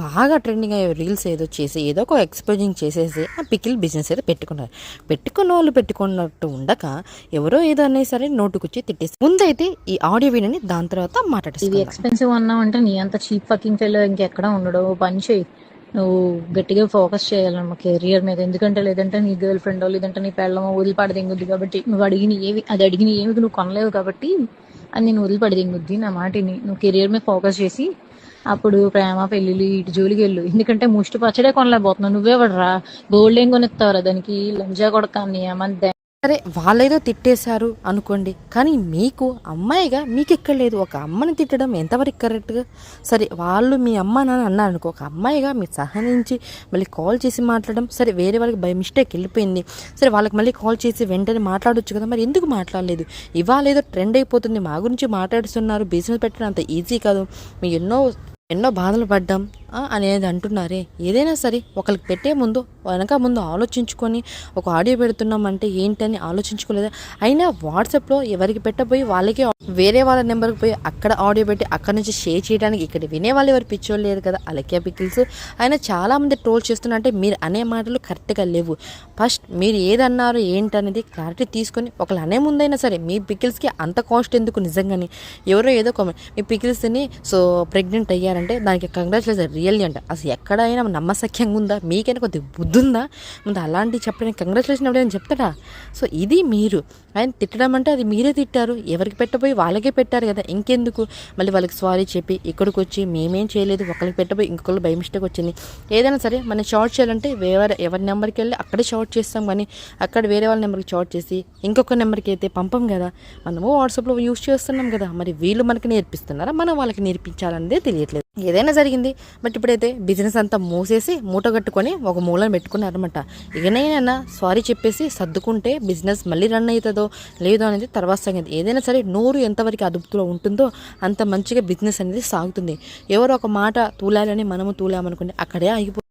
బాగా ట్రెండింగ్ అయ్యే రీల్స్ ఏదో చేసి ఏదో ఒక ఎక్స్పోజింగ్ చేసేసి ఆ పికిల్ బిజినెస్ అయితే పెట్టుకున్నారు. పెట్టుకున్న వాళ్ళు పెట్టుకున్నట్టు ఉండక ఎవరో ఏదో అనేసరి సరే నోటుకొచ్చి తిట్టేసి ముందైతే ఈ ఆడియో వినని దాని తర్వాత ఇది మాట్లాడేసి ఎక్స్పెన్సివ్ అన్నావు అంటే నీ అంత చీప్ ఫకింగ్ ఫెయిల్ ఇంకెక్కడ ఉండడు. పని చేయి. నువ్వు గట్టిగా ఫోకస్ చేయాలన్నమా కెరియర్ మీద. ఎందుకంటే లేదంటే నీ గర్ల్ ఫ్రెండ్ లేదంటే నీ పెళ్ళమో వదిలిపడి దింగుద్ది కాబట్టి నువ్వు అడిగిన ఏవి అది అడిగిన ఏమి నువ్వు కొనలేవు కాబట్టి అది నేను వదిలిపడి దింగుద్ది నా మాటిని. నువ్వు కెరియర్ మీద ఫోకస్ చేసి అప్పుడు ప్రేమ పెళ్ళిళ్ళు ఇటు జోలికి వెళ్ళు ఎందుకంటే ముష్టి పచ్చడే కొనలేకపోతున్నావు. నువ్వే పడరా గోల్డ్ ఏం కొనిస్తావురా దానికి? లంజా కొడకాన్ని ఏమంది సరే వాళ్ళేదో తిట్టేశారు అనుకోండి. కానీ మీకు అమ్మాయిగా మీకు ఎక్కడ లేదు. ఒక అమ్మని తిట్టడం ఎంతవరకు కరెక్ట్గా? సరే వాళ్ళు మీ అమ్మ నాన్న అన్నారు అనుకో ఒక అమ్మాయిగా మీరు సహనించి మళ్ళీ కాల్ చేసి మాట్లాడడం సరే వేరే వాళ్ళకి బై మిస్టేక్ వెళ్ళిపోయింది. సరే వాళ్ళకి మళ్ళీ కాల్ చేసి వెంటనే మాట్లాడొచ్చు కదా. మరి ఎందుకు మాట్లాడలేదు? ఇవాళ ఏదో ట్రెండ్ అయిపోతుంది. మా గురించి మాట్లాడుతున్నారు బిజినెస్ పెట్టడం అంత ఈజీ కాదు. మీ ఎన్నో ఎన్నో బాధలు పడ్డాం. అనేది అంటున్నారే. ఏదైనా సరే ఒకరికి పెట్టే ముందు వెనక ముందు ఆలోచించుకొని ఒక ఆడియో పెడుతున్నామంటే ఏంటని ఆలోచించుకోలేదా? అయినా వాట్సాప్లో ఎవరికి పెట్టబోయి వాళ్ళకే వేరే వాళ్ళ నెంబర్కి పోయి అక్కడ ఆడియో పెట్టి అక్కడ నుంచి షేర్ చేయడానికి ఇక్కడ వినే వాళ్ళు ఎవరు పిచ్చోళ్ళు లేరు కదా అలకే పికిల్స్. ఆయన చాలామంది ట్రోల్ చేస్తున్నారంటే మీరు అనే మాటలు కరెక్ట్గా లేవు. ఫస్ట్ మీరు ఏదన్నారు ఏంటనేది క్లారిటీ తీసుకొని ఒకళ్ళు అనే ముందైనా సరే మీ పికిల్స్కి అంత కాస్ట్ ఎందుకు నిజంగానే? ఎవరో ఏదో మీ పికిల్స్ని సో ప్రెగ్నెంట్ అయ్యారంటే దానికి కంగ్రాచులేషన్ రియల్లీ అంట. అసలు ఎక్కడైనా నమ్మసఖ్యంగా ఉందా? మీకైనా కొద్దిగా బుద్ధి ఉందా ముందు అలాంటివి చెప్పడానికి కంగ్రాచులేషన్ ఎవరైనా చెప్తాడా సో ఇది మీరు. ఆయన తిట్టడం అంటే అది మీరే తిట్టారు. ఎవరికి పెట్టబోయి వాళ్ళకే పెట్టారు కదా. ఇంకెందుకు? మళ్ళీ వాళ్ళకి సారీ చెప్పి ఇక్కడికి వచ్చి మేమేం చేయలేదు. ఒకరికి పెట్టబోయి ఇంకొకరు బై మిస్టేక్ వచ్చింది. ఏదైనా సరే మనం షార్ట్ చేయాలంటే వేరే ఎవరి నెంబర్కి వెళ్ళి అక్కడే షార్ట్ చేస్తాం కానీ అక్కడ వేరే వాళ్ళ నెంబర్కి షార్ట్ చేసి ఇంకొక నెంబర్కి అయితే పంపం కదా. మనము వాట్సాప్లో యూస్ చేస్తున్నాం కదా. మరి వీళ్ళు మనకి నేర్పిస్తున్నారా? మనం వాళ్ళకి నేర్పించాలనేదే తెలియట్లేదు. ఏదైనా జరిగింది. బట్ ఇప్పుడైతే బిజినెస్ అంతా మూసేసి మూట కట్టుకొని ఒక మూలను పెట్టుకున్నారనమాట ఇకనైనా సారీ చెప్పేసి సర్దుకుంటే బిజినెస్ మళ్ళీ రన్ అవుతుందో లేదో అనేది తర్వాత సంగతి. ఏదైనా సరే నోరు ఎంతవరకు అదుపులో ఉంటుందో అంత మంచిగా బిజినెస్ అనేది సాగుతుంది. ఎవరో ఒక మాట తూలాలని మనము తూలామనుకుంటే అక్కడే ఆగిపో